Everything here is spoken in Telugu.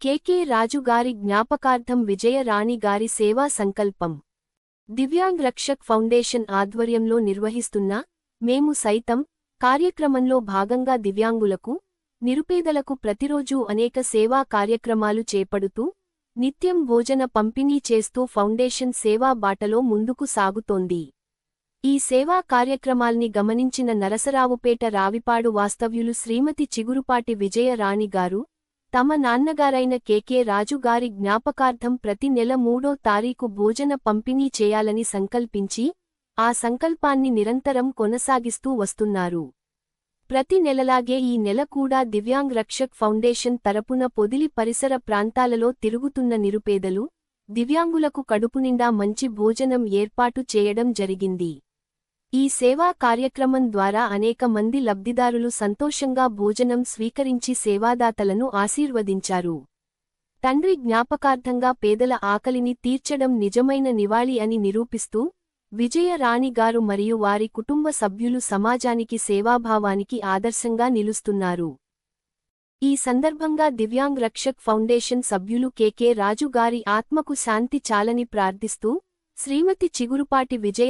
కెకే రాజుగారి జ్ఞాపకార్థం విజయరాణి గారి సేవా సంకల్పం. దివ్యాంగ్ రక్షక్ ఫౌండేషన్ ఆధ్వర్యంలో నిర్వహిస్తున్న మేము సైతం కార్యక్రమంలో భాగంగా దివ్యాంగులకు నిరుపేదలకు ప్రతిరోజూ అనేక సేవా కార్యక్రమాలు చేపడుతూ నిత్యం భోజన పంపిణీ చేస్తూ ఫౌండేషన్ సేవా బాటలో ముందుకు సాగుతోంది. ఈ సేవా కార్యక్రమాల్ని గమనించిన నరసరావుపేట రావిపాడు వాస్తవ్యులు శ్రీమతి చిగురుపాటి విజయ గారు తమ నాన్నగారైన కెకే రాజు గారి జ్ఞాపకార్థం ప్రతి నెల మూడో తారీఖు భోజన పంపిణీ చేయాలని సంకల్పించి ఆ సంకల్పాన్ని నిరంతరం కొనసాగిస్తూ వస్తున్నారు. ప్రతి నెలలాగే ఈ నెల కూడా దివ్యాంగ్ రక్షక్ ఫౌండేషన్ తరపున పొదిలి పరిసర ప్రాంతాలలో తిరుగుతున్న నిరుపేదలు దివ్యాంగులకు కడుపునిండా మంచి భోజనం ఏర్పాటు చేయడం జరిగింది. ఈ సేవా కార్యక్రమం ద్వారా అనేక మంది లబ్ధిదారులు సంతోషంగా భోజనం స్వీకరించి సేవాదాతలను ఆశీర్వదించారు. తండ్రి జ్ఞాపకార్థంగా పేదల ఆకలిని తీర్చడం నిజమైన నివాళి అని నిరూపిస్తూ విజయ రాణి గారు మరియు వారి కుటుంబ సభ్యులు సమాజానికి సేవాభావానికి ఆదర్శంగా నిలుస్తున్నారు. ఈ సందర్భంగా దివ్యాంగ్ రక్షక్ ఫౌండేషన్ సభ్యులు కెకే రాజు గారి ఆత్మకు శాంతి చాలని ప్రార్థిస్తూ శ్రీమతి చిగురుపాటి విజయ